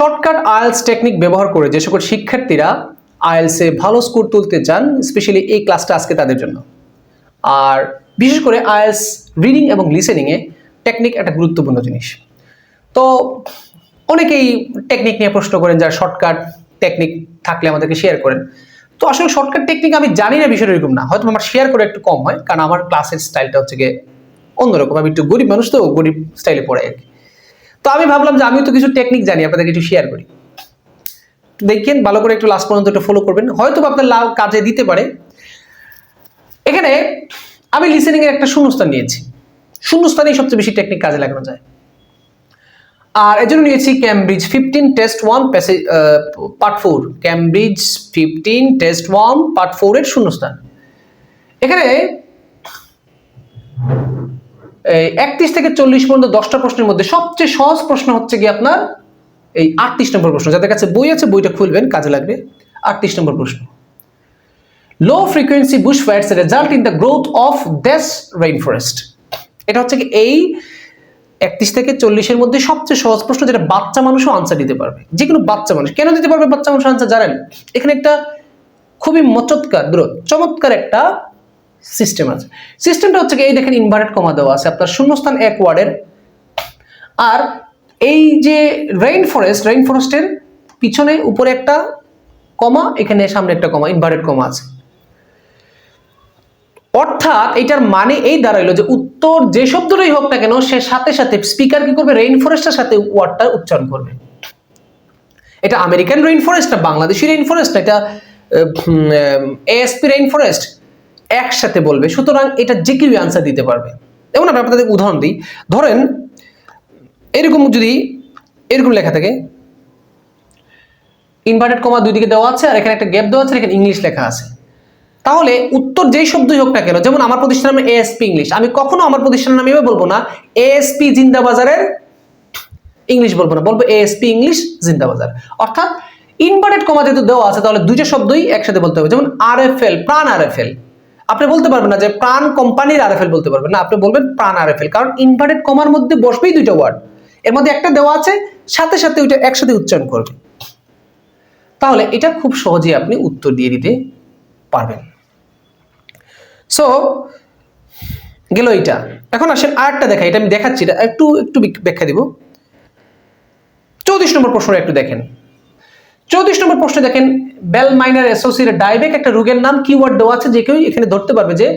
Shortcut IELTS technique ব্যবহার করে যে সকল শিক্ষার্থীরা আয়েলসে ভালো স্কোর তুলতে চান, স্পেশালি এই ক্লাসটা আজকে তাদের জন্য। আর বিশেষ করে আইএলস রিডিং এবং লিসেনিংয়ে টেকনিক একটা গুরুত্বপূর্ণ জিনিস। তো অনেকেই টেকনিক নিয়ে প্রশ্ন করেন, যার শর্টকাট টেকনিক থাকলে আমাদেরকে শেয়ার করেন। তো আসলে শর্টকাট টেকনিক আমি জানি না বিষয়টা এরকম না, হয়তো আমার শেয়ার করে একটু কম হয়, কারণ আমার ক্লাসের স্টাইলটা হচ্ছে গিয়ে অন্যরকম। আমি একটু গরিব মানুষ তো, গরিব স্টাইলে পড়ে আর কি। তো আমি ভাবলাম যে আমিও তো কিছু টেকনিক জানি, আপনাদেরকে একটু শেয়ার করি। দেখেন, ভালো করে একটু লাস্ট পর্যন্ত একটু ফলো করবেন। হয়তো আপনার লাভ কাজে দিতে পারে। এখানে আমি লিসেনিং এর একটা শূন্যস্থান নিয়েছি। শূন্যস্থানেই সবচেয়ে বেশি টেকনিক কাজে লাগানো যায়। আর এর জন্য নিয়েছি Cambridge fifteen test one passage part four Cambridge fifteen test one part four এর শূন্যস্থান। এখানে একত্রিশ থেকে চল্লিশ পর্যন্ত দশটা প্রশ্নের মধ্যে সবচেয়ে সহজ প্রশ্ন হচ্ছে কি আপনার এই আটত্রিশ নম্বর প্রশ্ন। যাদের কাছে বই আছে, বইটা খুলবেন, কাজে লাগবে। আটত্রিশ নম্বর প্রশ্ন। Low frequency bush fires result in the growth of these rain forest এটা হচ্ছে কি এই একত্রিশ থেকে চল্লিশের মধ্যে সবচেয়ে সহজ প্রশ্ন যেটা বাচ্চা মানুষও আনসার দিতে পারবে। যে কোনো বাচ্চা মানুষ। কেন দিতে পারবে বাচ্চা মানুষ আনসার জানেন? এখানে একটা খুবই মচৎকার চমৎকার একটা সিস্টেম আছে। সিস্টেমটা হচ্ছে কি, এই দেখেন ইনভার্টেড কমা দেওয়া আছে, আপনার শূন্যস্থান এক ওয়ার্ডের। আর এই যে রেইন ফরেস্ট রেইন ফরেস্টের পিছনে উপরে একটা কমা এখানে সামনে একটা কমা ইনভার্টেড কমা আছে। অর্থাৎ এটার মানে এই দাঁড়াইলো যে উত্তর যে শব্দটাই হোক না কেন, সে সাথে সাথে স্পিকার কি করবে? রেইন ফরেস্টের সাথে ওয়ার্ডটা উচ্চারণ করবে। এটা আমেরিকান রেইন ফরেস্ট না, বাংলাদেশি রেইন ফরেস্ট না, এটা এএসপি রেইন ফরেস্ট একসাথে বলবে, সুতরাং এটা যে কেউ আনসার দিতে পারবে। যেমন আমি আপনাদের উদাহরণ দিই। ধরেন, এরকম যদি, এরকম লেখা থাকে ইনভার্টেড কমা দুই দিকে দেওয়া আছে, আর এখানে একটা গ্যাপ দেওয়া আছে এখানে ইংলিশ লেখা আছে। তাহলে উত্তর যেই শব্দই হোক না কেন, যেমন আমার প্রতিষ্ঠানের নাম এএসপি ইংলিশ আমি কখনো আমার প্রতিষ্ঠানের নাম এভাবে বলব না এএসপি জিন্দাবাজারের ইংলিশ বলব না, বলব এএসপি ইংলিশ জিন্দাবাজার। অর্থাৎ ইনভার্টেড কমা যেহেতু দেওয়া আছে, তাহলে দুইটা শব্দই একসাথে বলতে হবে, যেমন আর এফ এল প্রাণ আর এফ এল আপনি বলতে পারবেন না যে প্রাণ কোম্পানির আর বলতে পারবেন না। আপনি বলবেন প্রাণ আর কারণ ইনভার্টেড কমার মধ্যে বসবেই দুইটা ওয়ার্ড। এর মধ্যে একটা দেওয়া আছে, সাথে সাথে ওইটা একসাথে উচ্চারণ করবে। তাহলে এটা খুব সহজেই আপনি উত্তর দিয়ে দিতে পারবেন। সো গেল এইটা। এখন আসেন আর একটা দেখা এটা আমি দেখাচ্ছি এটা একটু একটু ব্যাখ্যা দিব। চৌত্রিশ নম্বর প্রশ্নটা একটু দেখেন। চৌত্রিশ নম্বর প্রশ্ন দেখেন বেল মাইনার অ্যাসোসিয়েটেড ডায়বেক একটা রোগের নাম কিওয়ার্ড দেওয়া আছে যে কেউ এখানে ধরতে পারবে যে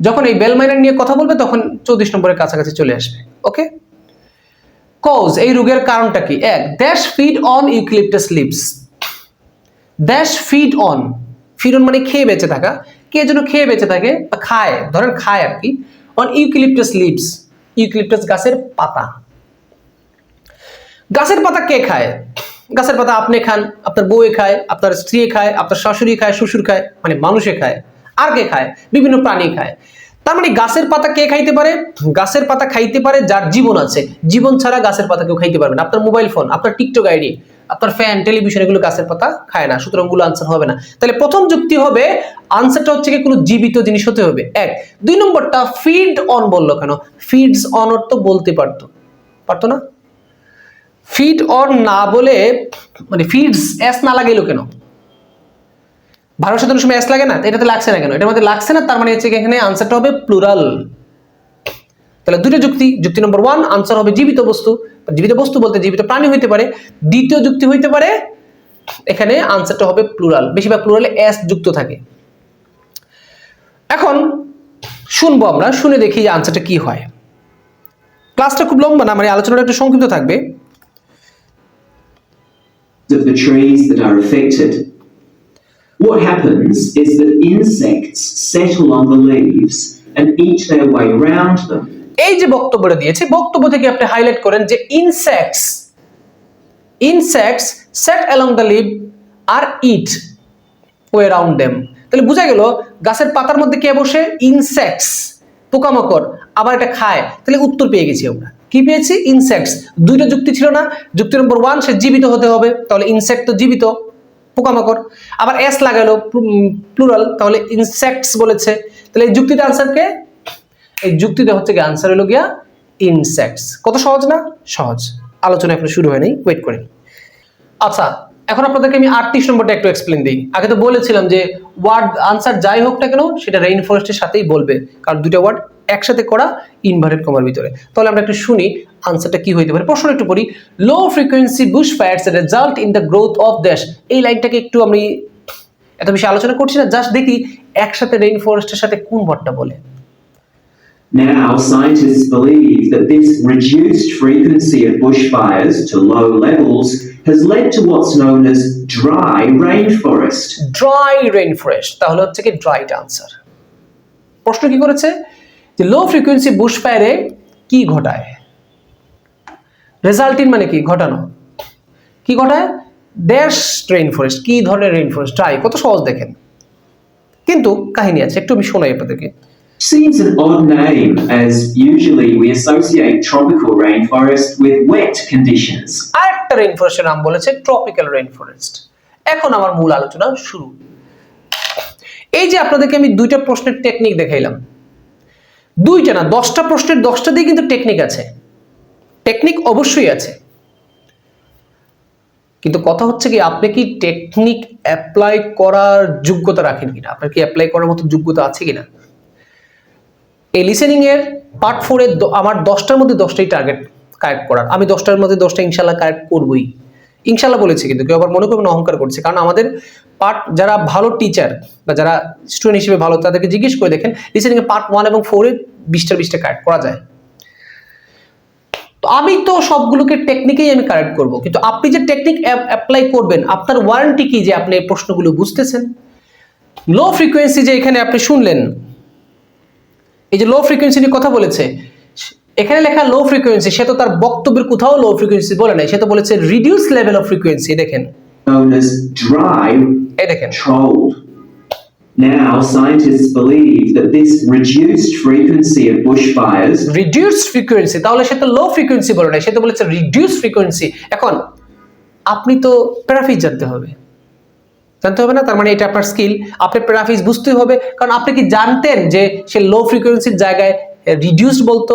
যখন এই বেল মাইনার নিয়ে কথা বলবে তখন চৌত্রিশ নম্বরের কাছাকাছি চলে আসবে ওকে কজ এই রোগের কারণটা কি? এক dash feed on eucalyptus leaves dash feed on feed on মানে খেয়ে বেঁচে থাকা। কে যেন খেয়ে বেঁচে থাকে বা খায়, ধরেন খায় আর কি। অন ইউক্লিপটাস লিভস ইউক্লিপটাস গাছের পাতা। গাছের পাতা কে খায়? গাছের পাতা আপনি খান, আপনার বউয়ে খায়, আপনার স্ত্রী খায়, আপনার শাশুড়ি খায়, শ্বশুর খায় মানে মানুষে খায়, আর কে খায়? বিভিন্ন প্রাণী খায়। তার মানে গাছের পাতা কে খাইতে পারে? গাছের পাতা খাইতে পারে যার জীবন আছে। জীবন ছাড়া গাছের পাতা কেউ খাইতে পারবে না। আপনার মোবাইল ফোন আপনার টিকটক আইডি আপনার ফ্যান টেলিভিশন এগুলো গাছের পাতা খায় না। সুতরাংগুলো আনসার হবে না। তাহলে প্রথম যুক্তি হবে আনসারটা হচ্ছে কি কোনো জীবিত জিনিস হতে হবে। এক। দুই নম্বরটা ফিড অন বলল কেন? ফিডস অন অর্থ বলতে পারতো। পারতো না? ফিড অন না বলে মানে ফিডস এস না লাগাইলো কেন? ভারত সাধারণ সময় এস লাগে না? এটাতে লাগছে না কেন? এটার মধ্যে লাগছে না, তার মানে হচ্ছে এখানে আনসারটা হবে প্লুরাল তাহলে দুটো যুক্তি যুক্তি নম্বর ওয়ান আনসার হবে জীবিত বস্তু। জীবিত বস্তু বলতে জীবিত প্রাণী হইতে পারে, দ্বিতীয় যুক্তি হইতে পারে, এখানে আনসারটা হবে প্লুরাল বেশিরভাগ প্লুরালে এস যুক্ত থাকে। এখন শুনব আমরা, শুনে দেখি যে আনসারটা কি হয়। ক্লাসটা খুব লম্বা না মানে আলোচনাটা একটু সংক্ষিপ্ত থাকবে। Of the trees that are affected. What happens is that insects settle on the leaves and eat their way around them. এই যে বক্তব্যটা দিয়েছে বক্তব্য থেকে আপনি হাইলাইট করেন যে insects insects set along the leave are eat way around them তাহলে বোঝা গেল, গাছের পাতার মধ্যে কে বসে ইনসেক্টস পোকামাকড়, আবার এটা খায় তাহলে উত্তর পেয়ে গেছি আমরা কি পেয়েছি? ইনসেক্টস দুইটা যুক্তি ছিল না। যুক্তি নম্বর ওয়ান সে জীবিত হতে হবে, তাহলে ইনসেক্ট তো জীবিত, পোকামাকড়। আবার এস লাগালো প্লুরাল তাহলে ইনসেক্টস বলেছে। তাহলে এই যুক্তিতে আনসারকে এই যুক্তিতে হচ্ছে কি আনসার হলো গিয়া ইনসেক্টস কত সহজ না? সহজ। আলোচনা এখন শুরু হয়নি ওয়েট করেন আচ্ছা এখন আপনাদেরকে আমি আটত্রিশ নম্বরটা একটু এক্সপ্লেন দিই। আগে তো বলেছিলাম যে ওয়ার্ড আনসার যাই হোক না কেন, সেটা রেইন ফরেস্টের সাথেই বলবে। কারণ দুটো ওয়ার্ড একসাথে করা ইনভার্টেড কমার ভিতরে। তাহলে আমরা একটু শুনি আনসারটা কি হইতে পারে। প্রশ্ন একটু পড়ি। Low frequency bush fires result in the growth of দেশ এই লাইনটাকে একটু আমি এত বেশি আলোচনা করছি না জাস্ট দেখি একসাথে রেইন ফরেস্টের সাথে কোন ওয়ার্ডটা বলে। Now, scientists believe that this reduced frequency of bushfires to low levels has led to what's known as dry rainforest. Dry rain forest তাহলে হচ্ছে কি ড্রাইট আনসার প্রশ্ন কি করেছে? যে লো ফ্রিকোয়েন্সি বুশ ফায়ারে কি ঘটায়? রেজাল্টিন মানে কি? ঘটানো। কি ঘটায়? ড্যাশ রেইন ফরেস্ট কি ধরনের রেইন ফরেস্ট ড্রাই কত সহজ দেখেন। কিন্তু কাহিনী আছে একটু আমি শোনাই আপনাদেরকে। Seems an odd name, as usually we associate tropical rainforest with wet conditions. আরেকটা রেইন ফরেস্টের নাম বলেছে ট্রপিক্যাল রেইন ফরেস্ট এখন আমার মূল আলোচনা শুরু। এই যে আপনাদেরকে আমি দুইটা প্রশ্নের টেকনিক দেখাইলাম। দুইটা না, দশটা প্রশ্নের দশটা দিয়ে কিন্তু টেকনিক আছে। টেকনিক অবশ্যই আছে। কিন্তু কথা হচ্ছে কি, আপনি কি টেকনিক অ্যাপ্লাই করার যোগ্যতা রাখেন কিনা? আপনার কি অ্যাপ্লাই করার মতো যোগ্যতা আছে কিনা? এই লিসেনিং এর পার্ট ফোরে আমার দশটার মধ্যে দশটাই টার্গেট কারেক্ট করার। আমি দশটার মধ্যে দশটা ইনশাল্লাহ কারেক্ট করবই। ইনশাল্লাহ বলেছি কিন্তু কেউ আবার মনে করবেন অহংকার করছে। কারণ আমাদের পার্ট যারা ভালো টিচার বা যারা স্টুডেন্ট হিসেবে ভালো, তাদেরকে জিজ্ঞেস করে দেখেন এর পার্ট ওয়ান এবং ফোরে বিশটা বিশটা কারেক্ট করা যায়। তো আমি তো সবগুলোকে টেকনিকেই আমি কারেক্ট করব। কিন্তু আপনি যে টেকনিক অ্যাপ্লাই করবেন, আপনার ওয়ারেন্টি কি যে আপনি এই প্রশ্নগুলো বুঝতেছেন? লো ফ্রিকোয়েন্সি যে এখানে আপনি শুনলেন, এই যে লো ফ্রিকোয়েন্সি নিয়ে কথা বলেছে এখানে লেখা লো ফ্রিকোয়েন্সি সে তো তার বক্তব্যের কোথাও লো ফ্রিকোয়েন্সি বলে নাই সে তো বলেছে রিডিউস লেভেল অফ ফ্রিকোয়েন্সি দেখেন। এই দেখেন. Now, scientists believe that this reduced frequency of bushfires reduce frequency তাহলে সে তো লো ফ্রিকোয়েন্সি বলে নাই সে তো বলেছে রিডিউস ফ্রিকোয়েন্সি এখন আপনি তো প্যারাফিজ জানতে হবে। জানতে হবে না? তার মানে এটা আপনার স্কিল আপনি প্যারাফিজ বুঝতে হবে কারণ আপনি কি জানতেন যে সে লো ফ্রিকোয়েন্সির জায়গায় রিডিউস বলতো?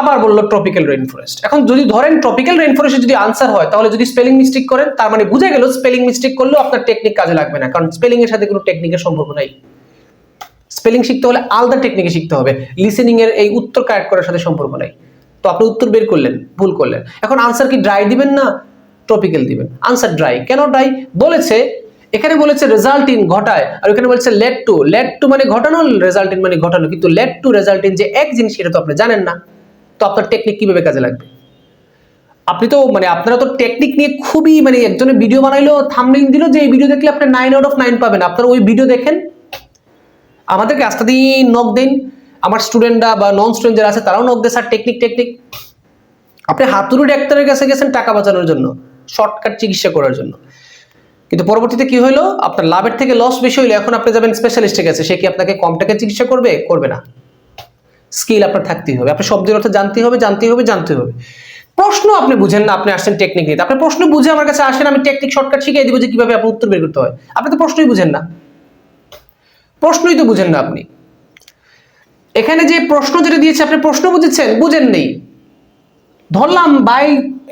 আবার বলল ট্রপিক্যাল রেইন ফরেস্ট এখন যদি ধরেন ট্রপিক্যাল রেইন ফরেস্টের যদি আনসার হয়, তাহলে যদি স্পেলিং মিস্টেক করেন, তার মানে বুঝে গেল স্পেলিং মিস্টেক করলেও আপনার টেকনিক কাজে লাগবে না, কারণ স্পেলিং এর সাথে কোনো টেকনিকের সম্পর্ক নাই। স্পেলিং শিখতে হলে আলাদা টেকনিকে শিখতে হবে লিসেনিং এর এই উত্তর কারেক্ট করার সাথে সম্পর্ক নাই। তো আপনি উত্তর বের করলেন, ভুল করলেন। এখন আনসার কি ড্রাই দিবেন না ট্রপিক্যাল দিবেন? আনসার ড্রাই কেন ড্রাই বলেছে, এখানে বলেছে রেজাল্ট ইন ঘটায়, আর এখানে বলেছে লেট টু লেট টু মানে ঘটানো রেজাল্ট ইন মানে ঘটানো। কিন্তু লেট টু রেজাল্ট ইন যে এক জিনিস, সেটা তো আপনি জানেন না। তো আপনার টেকনিক কীভাবে কাজে লাগবে? আপনি তো মানে আপনারা তো টেকনিক নিয়ে খুবই মানে একজনের ভিডিও বানাইলো থামলিং দিল, যে এই ভিডিও দেখলে আপনি নাইন আউট অফ নাইন পাবেন। আপনারা ওই ভিডিও দেখেন। আমাদেরকে আস্তে দিন নক দিন। আমার স্টুডেন্টরা বা নন স্টুডেন্ট যারা আছে, তারাও নক দেয়, স্যার টেকনিক টেকনিক আপনি হাতুড়ি ডাক্তারের কাছে গেছেন টাকা বাঁচানোর জন্য শর্টকাট চিকিৎসা করার জন্য। কিন্তু পরবর্তীতে কি হলো আপনার লাভের থেকে লস বেশি হইল, এখন আপনি যাবেন স্পেশালিস্টের কাছে, সে কি আপনাকে কম টাকায় চিকিৎসা করবে? করবে না। স্কিল আপনার থাকতেই হবে। আপনার শব্দের অর্থ জানতে হবে জানতে হবে জানতে হবে। প্রশ্ন আপনি বুঝেন না, আপনি আসছেন টেকনিক নিতে। আপনি প্রশ্ন বুঝে আমার কাছে আসেন, আমি টেকনিক শর্টকাট শিখিয়ে দিব যে কীভাবে আপনি উত্তর বের করতে হয়। আপনি তো প্রশ্নই বুঝেন না। প্রশ্নই তো বুঝেন না আপনি। এখানে যে প্রশ্ন যেটা দিয়েছে, আপনি প্রশ্ন বুঝেছেন, বুঝেন নেই। ধরলাম বাই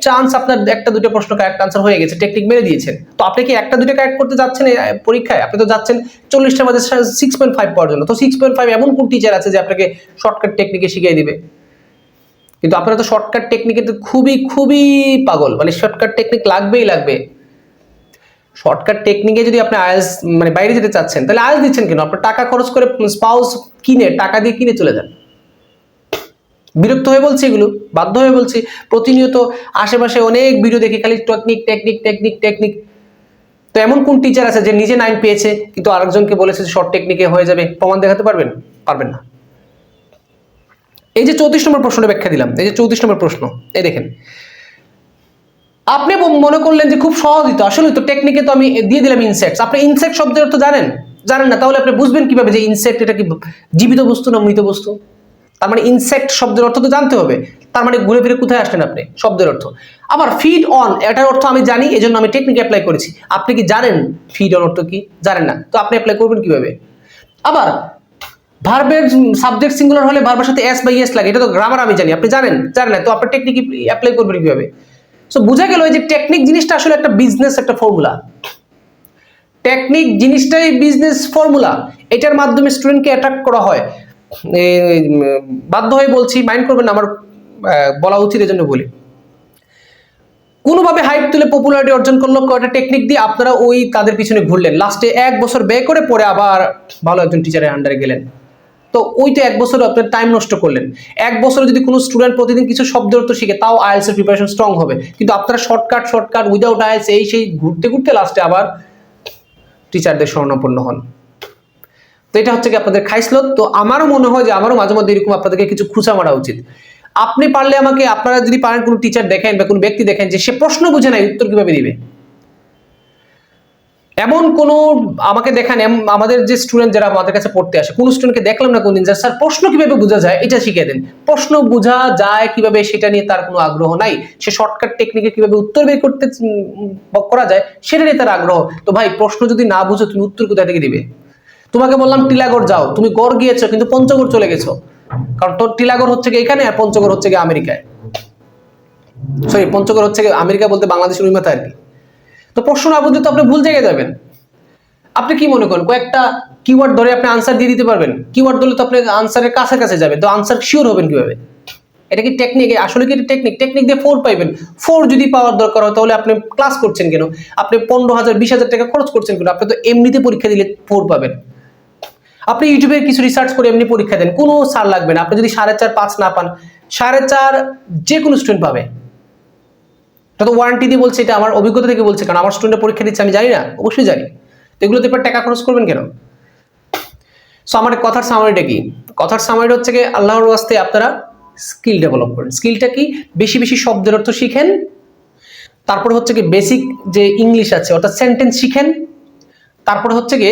চান্স আপনার একটা দুটো প্রশ্ন কারেক্ট আনসার হয়ে গেছে টেকনিক মেরে দিয়েছেন। তো আপনি কি একটা দুটো কারেক্ট করতে যাচ্ছেন পরীক্ষায়? আপনি তো যাচ্ছেন চল্লিশটার মধ্যে সিক্স পয়েন্ট ফাইভ পাওয়ার জন্য তো সিক্স পয়েন্ট ফাইভ এমন কোন টিচার আছে যে আপনাকে শর্টকাট টেকনিকে শিখিয়ে দিবে? কিন্তু আপনারা তো শর্টকাট টেকনিকে তো খুবই খুবই পাগল। মানে শর্টকাট টেকনিক লাগবেই লাগবে। শর্টকাট টেকনিকে যদি আপনি আয়াস মানে বাইরে যেতে চাচ্ছেন, তাহলে আয়াস দিচ্ছেন কেন? আপনার টাকা খরচ করে স্পাউস কিনে, টাকা দিয়ে কিনে চলে যান। বিরক্ত হয়ে বলছি এগুলো, বাধ্য হয়ে বলছি। প্রতিনিয়ত আশেপাশে অনেক ভিডিও দেখি, খালি টেকনিক টেকনিক টেকনিক টেকনিক তো এমন কোন টিচার আছে যে নিজে নাইন পেয়েছে, কিন্তু আরেকজনকে বলেছে যে শর্ট টেকনিকে হয়ে যাবে? প্রমাণ দেখাতে পারবেন? পারবেন না। এই যে চৌত্রিশ নম্বর প্রশ্নটা ব্যাখ্যা দিলাম, এই যে চৌত্রিশ নম্বর প্রশ্ন, এই দেখেন। আপনি মনে করলেন যে খুব সহজই তো, আসলে তো টেকনিকে তো আমি দিয়ে দিলাম ইনসেক্টস আপনি ইনসেক্ট শব্দের অর্থ জানেন? জানেন না, তাহলে আপনি বুঝবেন কীভাবে যে ইনসেক্ট এটা কি জীবিত বস্তু না মৃত বস্তু? তার মানে ইনসেক্ট শব্দের অর্থ তো জানতে হবে। তার মানে ঘুরে ফিরে কোথায় আসলেন আপনি? শব্দের অর্থ। আবার ফিড অন এটার অর্থ আমি জানি এজন্য আমি টেকনিক অ্যাপ্লাই করেছি। আপনি কি জানেন ফিড অন অর্থ কি? জানেন না। তো আপনি অ্যাপ্লাই করবেন কীভাবে? আবার ভার্বের সাবজেক্ট সিঙ্গুলার হলে ভার্বের সাথে এস বাই এস লাগে এটা তো গ্রামার আমি জানি আপনি জানেন? জানেন না? তো আপনি টেকনিক অ্যাপ্লাই করবেন কীভাবে? সো বোঝা গেল যে টেকনিক জিনিসটা আসলে একটা বিজনেস একটা ফর্মুলা টেকনিক জিনিসটাই বিজনেস ফর্মুলা এটার মাধ্যমে স্টুডেন্টকে অ্যাট্রাক্ট করা হয়। এই, বাধ্য হয়ে বলছি মাইন্ড করবেন আমার বলা উচিত এজন্য বলি। কোনোভাবে হাইপ তুলে পপুলারিটি অর্জন করল কয়টা টেকনিক দিয়ে আপনারা ওই তাদের পিছনে ঘুরলেন। লাস্টে এক বছর ব্যয় করে পরে আবার ভালো একজন টিচারের আন্ডারে গেলেন। তো ওই তো এক বছর আপনার টাইম নষ্ট করলেন। এক বছরে যদি কোনো স্টুডেন্ট প্রতিদিন কিছু শব্দ অর্থ শিখে, তাও আইএলস এর প্রিপারেশন স্ট্রং হবে। কিন্তু আপনারা শর্টকাট শর্টকাট উইদাউট আইএলস এই সেই ঘুরতে ঘুরতে লাস্টে আবার টিচারদের স্বর্ণাপন্ন হন। তো এটা হচ্ছে কি আপনাদের খাইসলত। তো আমারও মনে হয় যে আমারও মাঝে মধ্যে এরকম আপনাদেরকে কিছু খুঁচা মারা উচিত। আপনি পারলে আমাকে, আপনারা যদি পারেন কোনো টিচার দেখেন বা কোনো ব্যক্তি দেখেন যে সে প্রশ্ন বুঝে নাই উত্তর কীভাবে দিবে? এমন কোনো আমাকে দেখান আমাদের যে স্টুডেন্ট যারা আমাদের কাছে পড়তে আসে, কোন স্টুডেন্টকে দেখলাম না কোনদিন, স্যার প্রশ্ন কীভাবে বোঝা যায়? এটা শিখিয়ে দেন। প্রশ্ন বোঝা যায় কীভাবে সেটা নিয়ে তার কোনো আগ্রহ নাই। সে শর্টকাট টেকনিকে কীভাবে উত্তর বের করতে করা যায়, সেটা নিয়ে তার আগ্রহ। তো ভাই, প্রশ্ন যদি না বুঝো, তুমি উত্তর কোথা থেকে দিবে? তোমাকে বললাম, টিলাগড় যাও। তুমি গড় গিয়েছো, কিন্তু পঞ্চগড় চলে গেছো। কারণ তোর টিলাগড় হচ্ছে গিয়ে এখানে, আর পঞ্চগড় হচ্ছে গিয়ে আমেরিকায়। সরি পঞ্চগড় হচ্ছে আমেরিকা বলতে বাংলাদেশের ওই আর কি। তো প্রশ্ন না বুঝলে তো আপনি ভুল জায়গায় যাবেন। আপনি কি মনে করেন, কয়েকটা কিওয়ার্ড ধরে আপনি আনসার দিয়ে দিতে পারবেন? কিওয়ার্ড ধরলে তো আপনি আনসারের কাছাকাছি যাবেন। তো আনসার শিওর হবেন কীভাবে? এটা কি টেকনিক আসলে কি টেকনিক টেকনিক দিয়ে ফোর পাইবেন। ফোর যদি পাওয়ার দরকার হয়, তাহলে আপনি ক্লাস করছেন কেন? আপনি পনেরো হাজার, বিশ হাজার টাকা খরচ করছেন কেন? আপনি তো এমনিতে পরীক্ষা দিলে ফোর পাবেন। আপনি ইউটিউবে কিছু রিসার্চ করে এমনি পরীক্ষা দেন, কোনো সার লাগবে না। আপনি যদি সাড়ে চার, পাঁচ না পান, সাড়ে চার যে কোনো স্টুডেন্ট পাবে। এটা তো ওয়ারেন্টি দিয়ে বলছে, এটা আমার অভিজ্ঞতা থেকে বলছে, কারণ আমার স্টুডেন্টের পরীক্ষা দিচ্ছে, আমি জানি না, অবশ্যই জানি। তো এগুলোতে এবার টাকা খরচ করবেন কেন? সো আমার কথার সামারিটা কি? কথার সামারিটা হচ্ছে কি আল্লাহর ওয়াস্তে আপনারা স্কিল ডেভেলপ করেন। স্কিলটা কি? বেশি বেশি শব্দের অর্থ শিখেন। তারপরে হচ্ছে কি বেসিক যে ইংলিশ আছে, অর্থাৎ সেন্টেন্স শিখেন। তারপরে হচ্ছে কি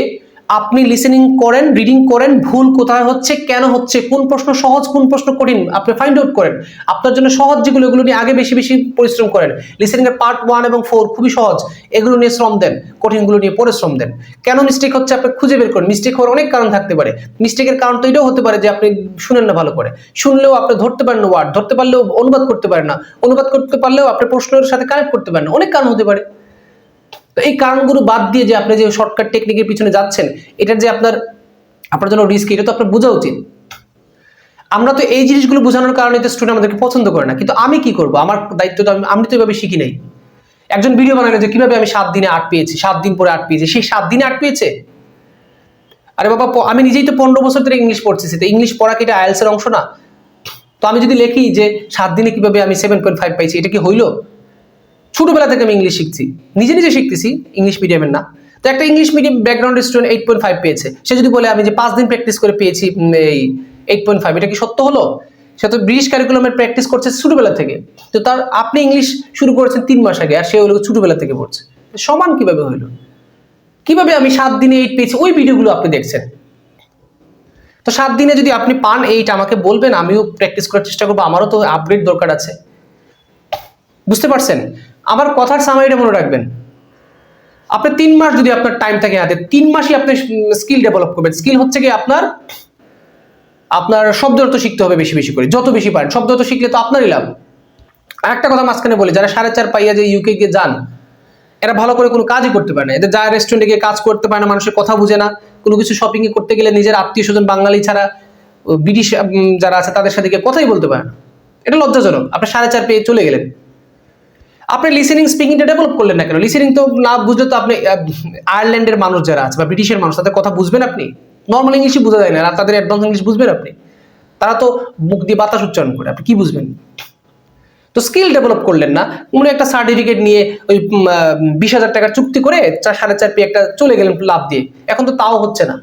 আপনি লিসেনিং করেন রিডিং করেন, ভুল কোথায় হচ্ছে, কেন হচ্ছে, কোন প্রশ্ন সহজ, কোন প্রশ্ন কঠিন, আপনি ফাইন্ড আউট করেন। আপনার জন্য সহজ যেগুলো, এগুলো নিয়ে আগে বেশি বেশি পরিশ্রম করেন। লিসেনিং এর পার্ট ওয়ান এবং ফোর খুবই সহজ। এগুলো নিয়ে শ্রম দেন, কঠিনগুলো নিয়ে পরিশ্রম দেন। কেন মিস্টেক হচ্ছে, আপনি খুঁজে বের করেন। মিস্টেক হওয়ার অনেক কারণ থাকতে পারে। মিস্টেকের কারণ তো এটাও হতে পারে যে, আপনি শুনেন না ভালো করে। শুনলেও আপনি ধরতে পারেন ওয়ার্ড ধরতে পারলেও অনুবাদ করতে পারেন না। অনুবাদ করতে পারলেও আপনি প্রশ্নের সাথে কানেক্ট করতে পারেন অনেক কারণ হতে পারে। তো এই কারণগুলো বাদ দিয়ে যে আপনি যে শর্টকাট টেকনিকের পিছনে যাচ্ছেন, এটার যে আপনার আপনার জন্য রিস্ক এটা তো আপনার বোঝা উচিত। আমরা তো এই জিনিসগুলো বোঝানোর কারণে তো স্টুডেন্ট আমাদেরকে পছন্দ করে না। কিন্তু আমি কি করব? আমার দায়িত্ব তো আমি আমি তো এভাবে শিখি নাই। একজন ভিডিও বানালে যে কীভাবে আমি সাত দিনে আট পেয়েছি, সাত দিন পরে আট পেয়েছি সেই সাত দিনে আট পেয়েছে? আরে বাবা আমি নিজেই তো পনেরো বছর ধরে ইংলিশ পড়ছি তো ইংলিশ পড়া কি এটা আইএলস এর অংশ না? তো আমি যদি লিখি যে সাত দিনে কীভাবে আমি সেভেন পয়েন্ট ফাইভ পাইছি, এটা কি হইল? ছোটবেলা থেকে আমি ইংলিশ শিখছি। নিজে নিজে শিখতেছি, ইংলিশ মিডিয়ামের না। তো একটা ইংলিশ মিডিয়াম ব্যাকগ্রাউন্ডের স্টুডেন্ট এইট পয়েন্ট ফাইভ পেয়েছে। সে যদি বলে, আমি যে পাঁচ দিন প্র্যাকটিস করে পেয়েছি এই এইট পয়েন্ট ফাইভ এটা কি সত্য হলো? সে তো ব্রিটিশ কারিকুলামের প্র্যাকটিস করছে ছোটবেলা থেকে। তো তার, আপনি ইংলিশ শুরু করেছেন তিন মাস আগে, আর সে হলো ছোটবেলা থেকে পড়ছে। সমান কীভাবে হইল কীভাবে আমি সাত দিনে এইট পেয়েছি? ওই ভিডিওগুলো আপনি দেখছেন। তো সাত দিনে যদি আপনি পান এইট আমাকে বলবেন, আমিও প্র্যাকটিস করার চেষ্টা করব। আমারও তো আপগ্রেড দরকার আছে। বুঝতে পারছেন? আমার কথার সামারিটা মনে রাখবেন। আপনি তিন মাস যদি আপনার টাইম থাকে হাতে, তিন মাসই আপনি স্কিল ডেভেলপ করবেন। স্কিল হচ্ছে কি আপনার আপনার শব্দ অর্থ শিখতে হবে বেশি বেশি করে। যত বেশি পারেন, শব্দ অর্থ শিখলে তো আপনারই লাভ। আর একটা কথা মাঝখানে বলি, যারা সাড়ে চার পাইয়া যে ইউকে গিয়ে যান, এরা ভালো করে কোনো কাজই করতে পারে না। এদের যা রেস্টুরেন্টে গিয়ে কাজ করতে পারে না, মানুষের কথা বুঝে না। কোনো কিছু শপিং করতে গেলে নিজের আত্মীয় স্বজন বাঙালি ছাড়া ব্রিটিশ যারা আছে তাদের সাথে গিয়ে কথাই বলতে পারে না। এটা লজ্জাজনক। আপনি সাড়ে চার পেয়ে চলে গেলেন। আপনি লিসেনিং স্পিকিংটা ডেভেলপ করলেন না কেন? লিসেনিং তো না বুঝলে তো আপনি আয়ারল্যান্ডের মানুষ যারা আছে বা ব্রিটিশের মানুষ, তাদের কথা বুঝবেন আপনি? নর্মাল ইংলিশই বোঝা যায় না, আর তাদের অ্যাডভান্স ইংলিশ বুঝবেন আপনি? তারা তো মুখ দিয়ে বাতাস উচ্চারণ করে, আপনি কি বুঝবেন? তো স্কিল ডেভেলপ করলেন না মনে একটা সার্টিফিকেট নিয়ে ওই বিশ হাজার টাকার চুক্তি করে চার সাড়ে চার পেয়ে একটা চলে গেলেন লাভ দিয়ে। এখন তো তাও হচ্ছে না।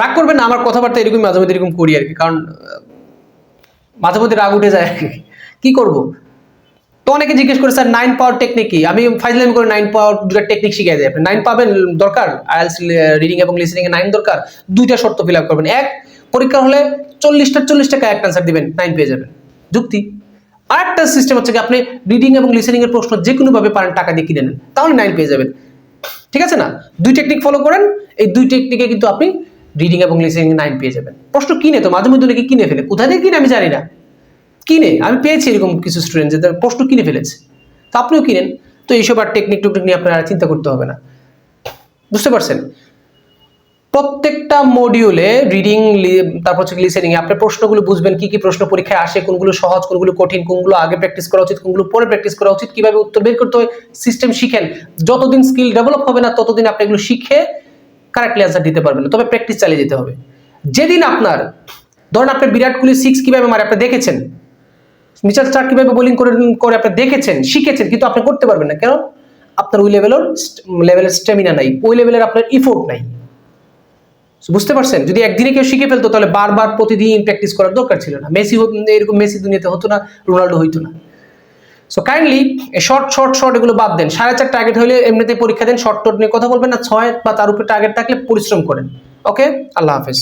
রাগ করবেন না, আমার কথাবার্তা এরকম মাঝে মধ্যে এরকম করি আর কি, কারণ মাঝে মধ্যে রাগ উঠে যায় কি। কি করব? তো অনেকে জিজ্ঞেস করে, স্যার নাইন পাওয়ার টেকনিক কি? আমি ফাইজলামি করে নাইন পাওয়ার দুটা টেকনিক শিখিয়ে দিই। আপনি নাইন পাবেন, দরকার। আইএলস রিডিং এবং লিসনিং এ নাইন দরকার। দুইটা শর্ত ফিল আপ করবেন। এক পরীক্ষা হলে চল্লিশটা চল্লিশ টাকা একটা অ্যান্সার দিবেন নাইন পেয়ে যাবেন। যুক্তি। আরেকটা সিস্টেম হচ্ছে কি, আপনি রিডিং এবং লিসেনিং এর প্রশ্ন যে কোনোভাবে পারেন, টাকা দিয়ে কিনে নেন, তাহলে নাইন পেয়ে যাবেন। ঠিক আছে না? দুই টেকনিক ফলো করেন, এই দুই টেকনিকে কিন্তু আপনি রিডিং এবং লিসেনিং নাইন পেয়ে যাবেন। প্রশ্ন কিনে তো মাঝে মধ্যে কিনে ফেলে। কোথায় থেকে কিনে আমি জানি না। কিনে, আমি পেয়েছি এরকম কিছু স্টুডেন্ট যে প্রশ্ন কিনে ফেলেছে। তো আপনিও কিনেন। তো এইসব আর টেকনিক টুকনিক নিয়ে আপনার আর চিন্তা করতে হবে না। বুঝতে পারছেন? প্রত্যেকটা মডিউলে রিডিং তারপর হচ্ছে লিসেনিং আপনি প্রশ্নগুলো বুঝবেন, কি কি প্রশ্ন পরীক্ষায় আসে, কোনগুলো সহজ, কোনগুলো কঠিন, কোনগুলো আগে প্র্যাকটিস করা উচিত, কোনগুলো পরে প্র্যাকটিস করা উচিত, কীভাবে উত্তর বের করতে হয় সিস্টেম শিখেন। যতদিন স্কিল ডেভেলপ হবে না, ততদিন আপনি এগুলো শিখে কারেক্টলি অ্যান্সার দিতে পারবেন তবে প্র্যাকটিস চালিয়ে যেতে হবে। যেদিন আপনার, ধরেন আপনি বিরাট কোহলি সিক্স কীভাবে মারে, আপনি দেখেছেন? মিচার স্টার কীভাবে বোলিং করে করে আপনি দেখেছেন, শিখেছেন, কিন্তু আপনি করতে পারবেন না। কেন? আপনার ওই লেভেলের লেভেলের স্টেমিনা নাই, ওই লেভেলের আপনার ইফোর্ট নাই। বুঝতে পারছেন? যদি একদিনে কেউ শিখে ফেলতো, তাহলে বারবার প্রতিদিন প্র্যাকটিস করার দরকার ছিল না। মেসি এরকম মেসি দুনিয়াতে হতো না, রোনাল্ডো হইতো না। So kindly short short short এগুলো বাদ দেন। সাড়ে চার টার্গেট হলে এমনিতে পরীক্ষা দেন শর্ট টর্ট নিয়ে কথা বলবেন না, ছয় বা তার উপরে টার্গেট থাকলে পরিশ্রম করেন। ওকে আল্লাহ হাফেজ।